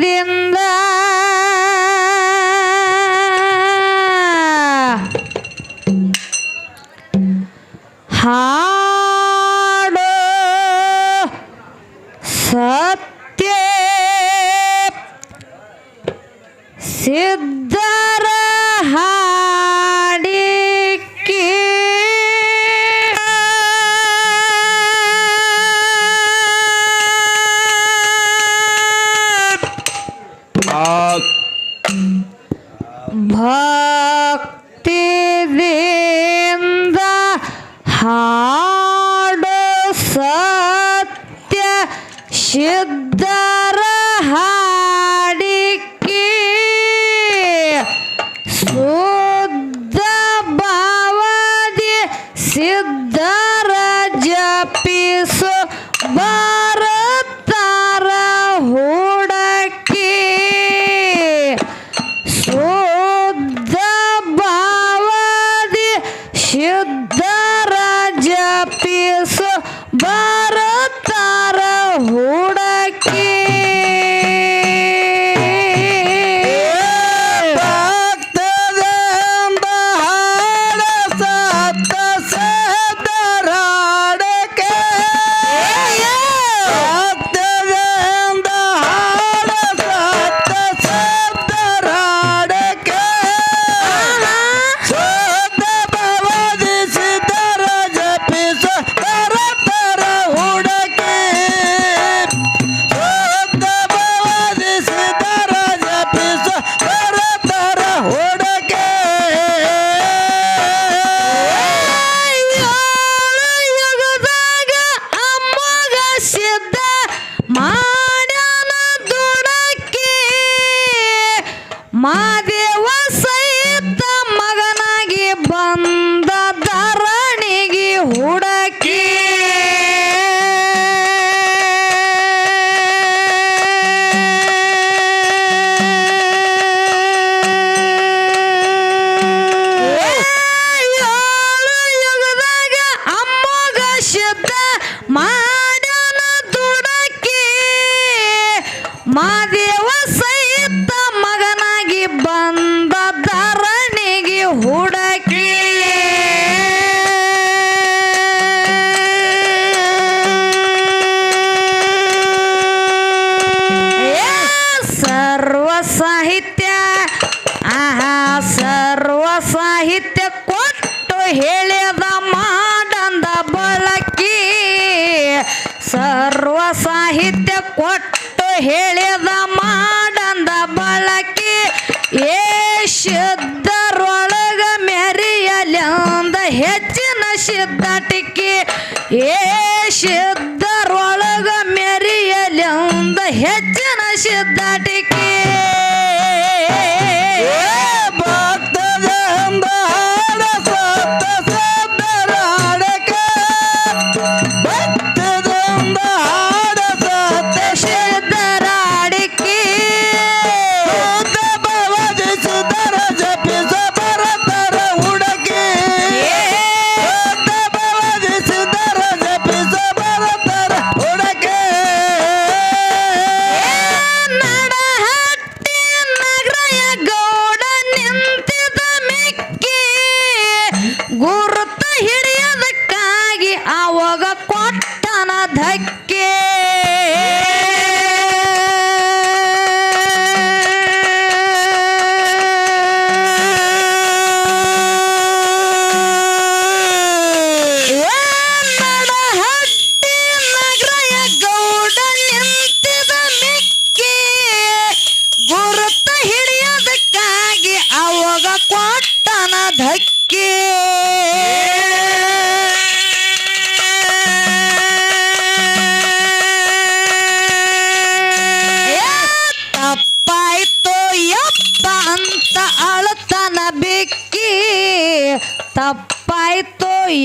Блин, ಭಕ್ತಿಯಿಂದ ಹಾಡು ಸತ್ಯ ಸಿದ್ಧ ಹೇಳಿದ ಮಾಡಂದ ಬಳಕೆ, ಏ ಶುದ್ಧರೊಳಗ ಮೆರಿಯಲಿ ಅಂದ ಹೆಚ್ಚಿನ ಸಿದ್ಧಟಿಕೆ ಏ ಶುದ್ಧರೊಳಗ ಮೆರಿಯಲಿ ಅಂದ ಹೆಚ್ಚಿನ ಸಿದ್ಧಟಿಕೆ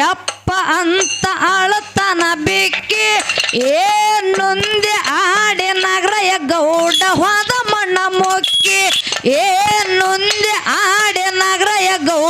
ಯಪ್ಪ ಅಂತ ಅಳತನ ಬಿಕ್ಕಿ, ಏನೊಂದೆ ಆಡಿ ನಗರಯ ಗೌಡ ಹೋದ ಮಣ್ಣ ಮುಕ್ಕಿ, ಏನೊಂದೆ ಆಡಿ ನಗರಯ ಗೌಡ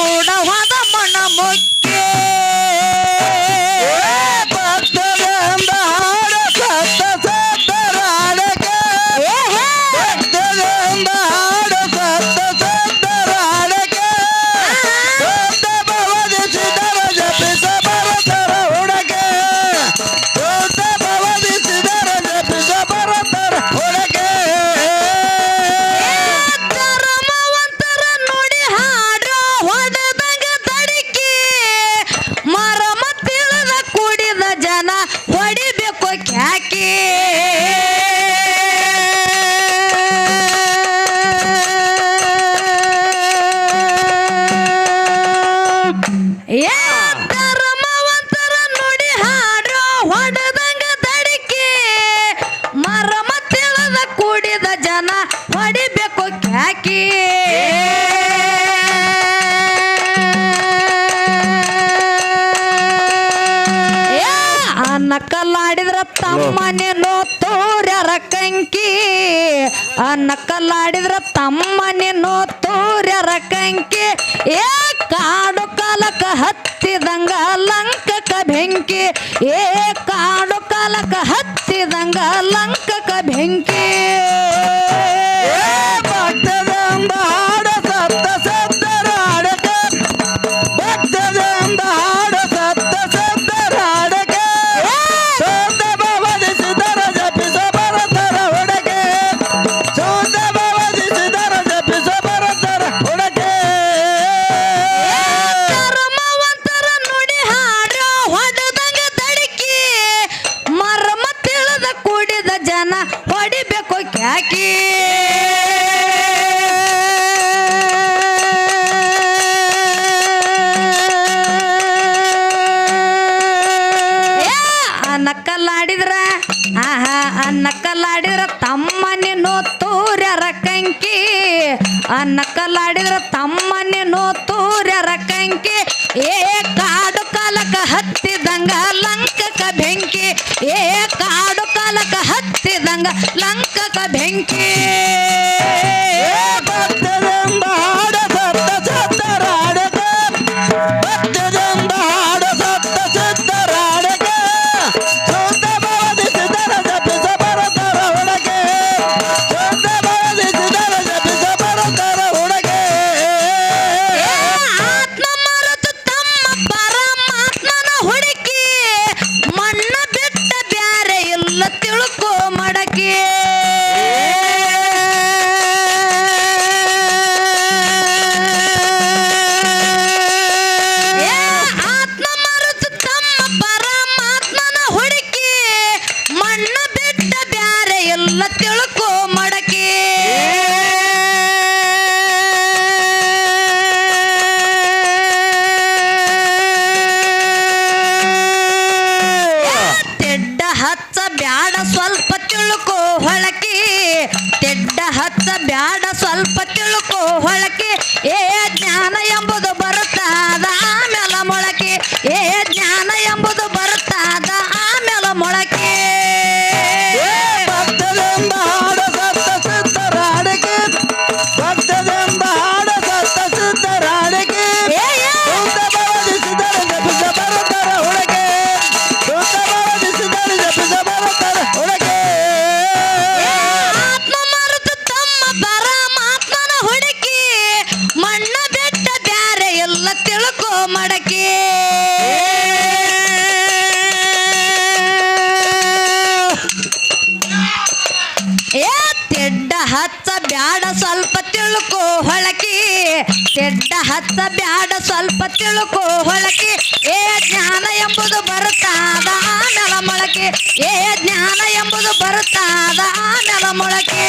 ಹೊಡಿಬೇಕು ಖ್ಯಾಕಿ ನಕಲಾಡಿದ್ರ ತಮ್ಮನೇನೋ ತೋರ್ಯಾರ ಕಂಕಿ. ಆ ನಕಲಾಡಿದ್ರ ತಮ್ಮನೇನೋ ತೋರ್ಯಾರ ಕಂಕಿ. ಏ ಕಾಡು ಕಾಲಕ ಹತ್ತಿದಂಗ ಲಂಕಕ ಬೆಂಕಿ. ಏ ಕಾಡು ಕಾಲಕ ಹತ್ತಿದಂಗ ಲಂಕಕ ಬೆಂಕಿ. ಅನ್ನಕಲಾಡಿದ್ರ ತಮ್ಮನೇನೋ ತೂರ್ಯರ ಕಂಕಿ. ಅನ್ನಕಲಾಡಿದ್ರ ತಮ್ಮನೇನೋ ತೂರ್ಯರ ಕಂಕಿ. ಏ ಕಾಡು ಕಾಲಕ ಹತ್ತಿದಂಗ ಲಂಕಕ ಬೆಂಕಿ. ಏ ಕಾಡು ಕಾಲಕ ಹತ್ತಿದಂಗ ಲಂಕಕ ಬೆಂಕಿ. ತಿಳುಕೋ ಹೊಲಕ್ಕೆ ಏ ಜ್ಞಾನ ಎಂಬುದು ಬರುತ್ತಾದ ನೆಲ ಮೊಳಕೆ ಏ ಜ್ಞಾನ ಎಂಬುದು ಬರುತ್ತಾದ ನೆಲ ಮೊಳಕೆ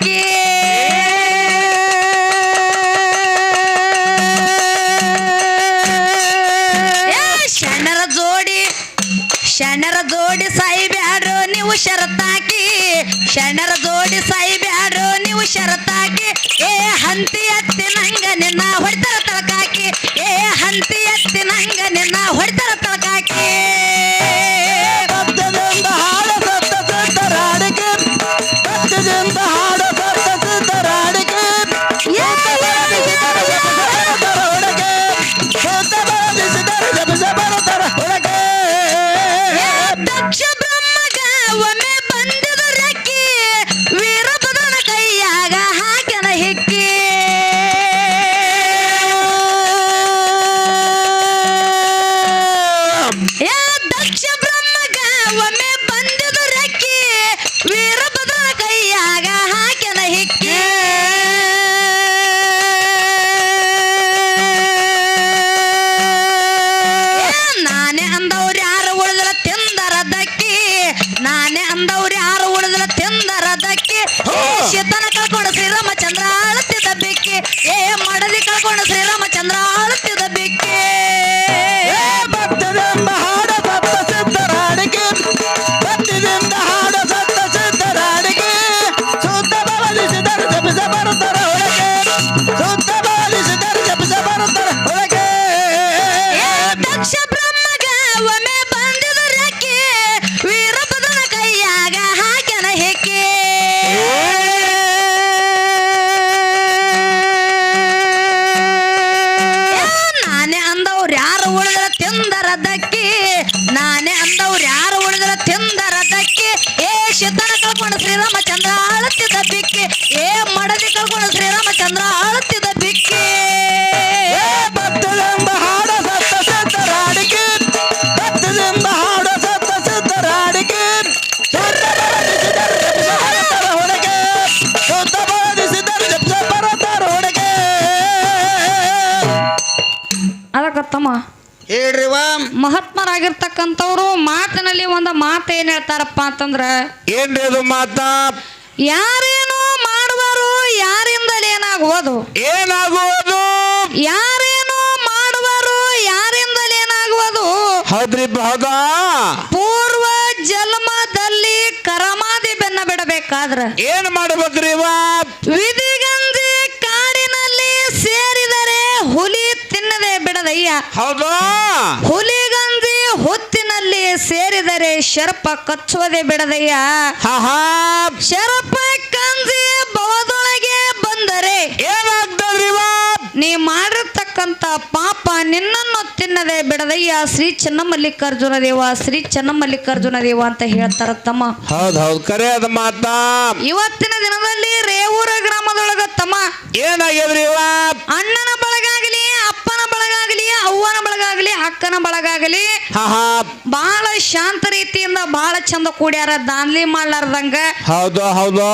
Yeah. ಮಹಾತ್ಮರಾಗಿರ್ತಕ್ಕಂಥವ್ರು ಮಾತಿನಲ್ಲಿ ಒಂದು ಮಾತು ಏನ್ ಹೇಳ್ತಾರಪ್ಪ ಅಂತಂದ್ರ ಏನ್ರಿ ಅದು ಮಾತಾ? ಯಾರೇನೋ ಮಾಡುವರು ಯಾರಿಂದಲೇ ಏನಾಗುವುದು? ಏನಾಗುವುದು? ಯಾರೇನೋ ಮಾಡುವರು ಯಾರಿಂದಲೇನಾಗುವುದು ಹೌದ್ರಿ ಹೌದಾ? ಪೂರ್ವ ಜನ್ಮದಲ್ಲಿ ಕರಮಾದಿ ಬೆನ್ನ ಬಿಡಬೇಕಾದ್ರ ಏನ್ ಮಾಡ್ಬೇಕ್ರಿ ಇವ? ವಿಧಿಗಂಜಿ ಕಾಡಿನಲ್ಲಿ ಸೇರಿದರೆ ಹುಲಿ ತಿನ್ನದೆ ಬಿಡದಯ್ಯ. ಹೌದಾ? ಹುಲಿಗಂಜಿ ಹೊತ್ತಿನಲ್ಲಿ ಸೇರಿದರೆ ಶರಪ ಕಚ್ಚುವುದೇ ಬಿಡದಯ್ಯ ಶರಪ ಕಂಜಿ ಭವದೊಳಗೆ ಬಂದರೆ? ನೀ ಮಾಡಿರ್ತಕ್ಕಂತ ಪಾಪ ನಿನ್ನನ್ನು ತಿನ್ನದೆ ಬಿಡದಯ್ಯ ಶ್ರೀ ಚನ್ನಮಲ್ಲಿಕಾರ್ಜುನ ದೇವ ಶ್ರೀ ಚನ್ನಮಲ್ಲಿಕಾರ್ಜುನ ದೇವ ಅಂತ ಹೇಳ್ತಾರ ತಮ್ಮ. ಹೌದೌದು ಹೌದ್. ಕರೆ ಅದ ಮಾತಾ. ಇವತ್ತಿನ ದಿನದಲ್ಲಿ ರೇವೂರ ಗ್ರಾಮದೊಳಗ ತಮ್ಮ. ಏನಾಗ್ಯದ್ರಿ ಅಣ್ಣನ ಅಕ್ಕನ ಬಳಗಾಗಲಿ ಬಹಳ ಶಾಂತ ರೀತಿಯಿಂದ ಬಹಳ ಚಂದ ಕೂಡ್ಯಾರ ದಾನ್ಲಿ ಮಾಡ್ಲಾರ್ದಂಗ. ಹೌದು ಹೌದು.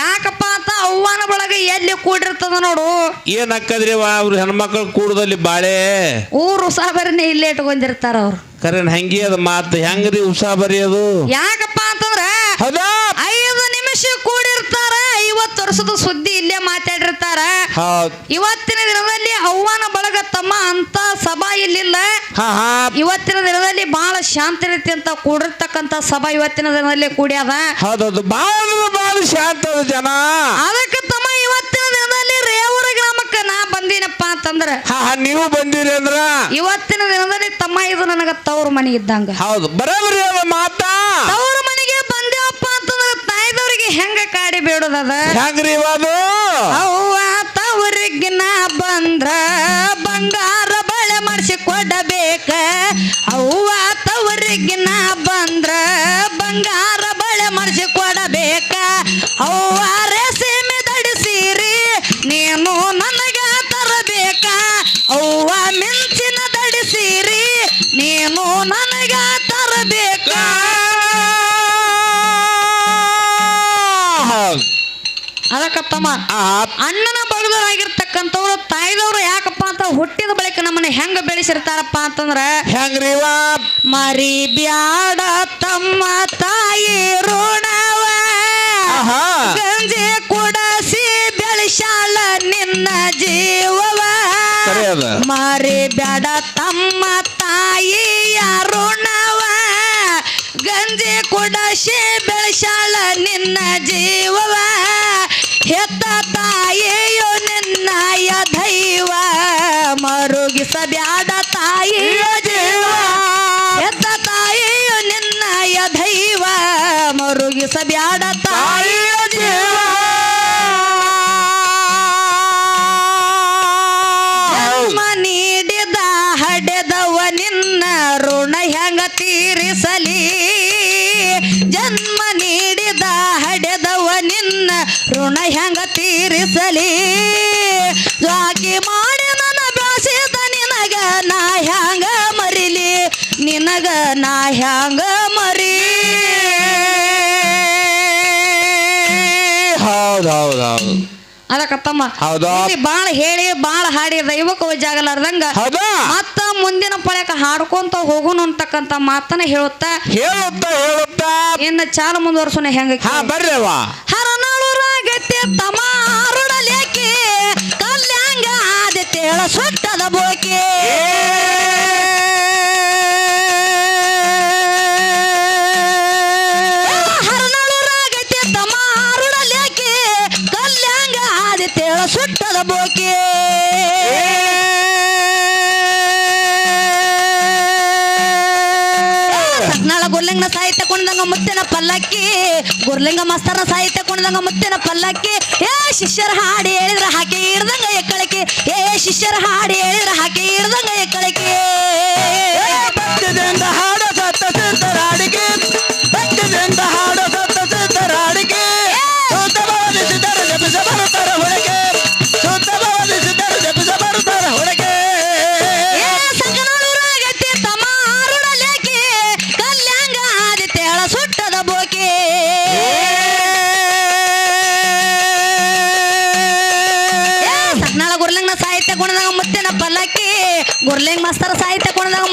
ಯಾಕಪ್ಪ ಅಂತ ಅವ್ವನ ಬಳಗ ಎಲ್ಲಿ ಕೂಡಿರ್ತದ ನೋಡು. ಏನ್ ಅಕ್ಕದ್ರಿ ಅವ್ರ ಹೆಣ್ಮಕ್ಳು ಕೂಡದಲ್ಲಿ ಬಾಳೆ? ಊರು ಸಾಬರಿನೇ ಇಲ್ಲೇ ಇಟ್ಕೊಂಡಿರ್ತಾರ ಅವ್ರು. ಕರೆನ್ ಹಂಗಿ ಅದ ಮಾತು. ಹೆಂಗ್ರಿ ಉಸಾ ಬರೆಯೋದು ಅದು? ಯಾಕಪ್ಪ ಅಂತಂದ್ರ ಹೌದಾ? ಐದು ನಿಮಿಷ ಕೂಡಿರ್ತಾರ ವರ್ಷದ ಸುದ್ದಿ ಇಲ್ಲೇ ಮಾತಾಡಿರ್ತಾರ. ಹೌದ್. ಇವತ್ತಿನ ದಿನದಲ್ಲಿ ಅವ್ವನ ಬಳಗ ತಮ್ಮ ಅಂತ ಸಭಾ ಇಲ್ಲಿಲ್ಲ. ಇವತ್ತಿನ ದಿನದಲ್ಲಿ ಬಹಳ ಶಾಂತಿ ರೀತಿ ಅಂತ ಕೂಡಿರ್ತಕ್ಕಂತ ಸಭಾ ಇವತ್ತಿನ ದಿನದಲ್ಲಿ ಕೂಡ್ಯಾದ. ಹೌದೌದು. ಬಾಳ ಬಾಳ ಶಾಂತ ಜನ. ಅದಕ್ಕೆ ತಮ್ಮ ಇವತ್ತಿನ ದಿನದಲ್ಲಿ ರೇವರ ಗ್ರಾಮಕ್ಕೆ ನಾ ಬಂದಿನಪ್ಪ ಅಂತಂದ್ರ. ನೀವು ಬಂದಿರಿ ಅಂದ್ರ. ಇವತ್ತಿನ ದಿನದಲ್ಲಿ ತಮ್ಮ ಇದು ನನಗ ತವ್ರ ಮನೆ ಇದ್ದಂಗ. ಹೌದು. ಬರಬ್ರಿ ಮಾತಾ. ತವ್ರ ಮನೆಗೆ ಬಂದೇವಪ್ಪ ಅಂತಂದ್ರ ತಾಯ್ದವ್ರಿಗೆ ಹೆಂಗ ಕಾಡಿ ಬೇಡೋದದ ಹೆಂಗ್ರಿ ಅದು? ಆ ಅಣ್ಣನ ಬಗದರಾಗಿರ್ತಕ್ಕಂಥವ್ರು ತಾಯಿದವ್ರು ಯಾಕಪ್ಪ ಅಂತ ಹುಟ್ಟಿದ ಬಳಿಕ ನಮ್ಮನ್ನ ಹೆಂಗ ಬೆಳೆಸಿರ್ತಾರಪ್ಪ ಅಂತಂದ್ರ ಹೆಂಗ್ರಿ ಇವ? ಮರಿ ಬ್ಯಾಡ ತಮ್ಮ ತಾಯಿ ಋಣವ. ಆಹಾ. ಗಂಜಿ ಕುಡಸಿ ಬೆಳೆಸಾಳ ನಿನ್ನ ಜೀವವ. ಮರಿ ಬ್ಯಾಡ ತಮ್ಮ ತಾಯಿ ಋಣವ. ಗಂಜಿ ಕುಡಸಿ ಬೆಳೆಸಾಳ ನಿನ್ನ ಜೀವವ. ಮರುಗಿಸಬ್ಯಾಡ ತಾಯಿಯ ನಿನಗ ನಾ ಹ್ಯಾಂಗ ಮರಿ? ಹೌದೌದೌದು. ಹೌದ್ ಹೌದ್? ಅದಕ್ಕತ್ತಮ್ಮ ಬಾಳ ಹೇಳಿ ಬಾಳ ಹಾಡಿ ದೈವಕ್ಕೆ ಜಾಗಲಾರ್ದಂಗ ಮತ್ತ ಮುಂದಿನ ಪಳಕ ಹಾಡ್ಕೊಂತ ಹೋಗುನು ಅಂತಕ್ಕಂತ ಮಾತನ್ನ ಹೇಳುತ್ತಾ. ಹೇಳುತ್ತಾ ಹೇಳುತ್ತಾ. ಇನ್ನ ಚಾಲು ಮುಂದುವರ್ಸೋಣ ಹೆಂಗ ಹಾ ಬರ್ರಿ ಅವ ಹರನಾಳುರಾಗತ್ತೆ ತಮಾರುಡಲೇಕೆ ಕಲ್ಯಾಂಗ ಆದಿತ್ಯ ಸುಟ್ಟದ ಬೋಕೆ. ಪಲ್ಲಕ್ಕಿ. ಗುರ್ಲಿಂಗ ಮಸ್ತರ ಸಾಹಿತ್ಯ ಕುಣದಂಗ ಮುತ್ತಿನ ಪಲ್ಲಕ್ಕಿ. ಏ ಶಿಷ್ಯರ ಹಾಡಿ ಹೇಳಿದ್ರ ಹಾಕಿ ಇರ್ದಂಗ ಎಕ್ಕಳಕ್ಕಿ. ಏ ಶಿಷ್ಯರ ಹಾಡಿ ಹೇಳಿದ್ರ ಹಾಕಿ ಇರ್ದಂಗ ಎಕ್ಕಳಕ್ಕಿ. ಹಾಡ ಸತ್ತ ಹಾಡಿಗೆ ಮಾಸ್ತರ ಸಾಹಿತ್ಯ ಕೊಣದಾಗ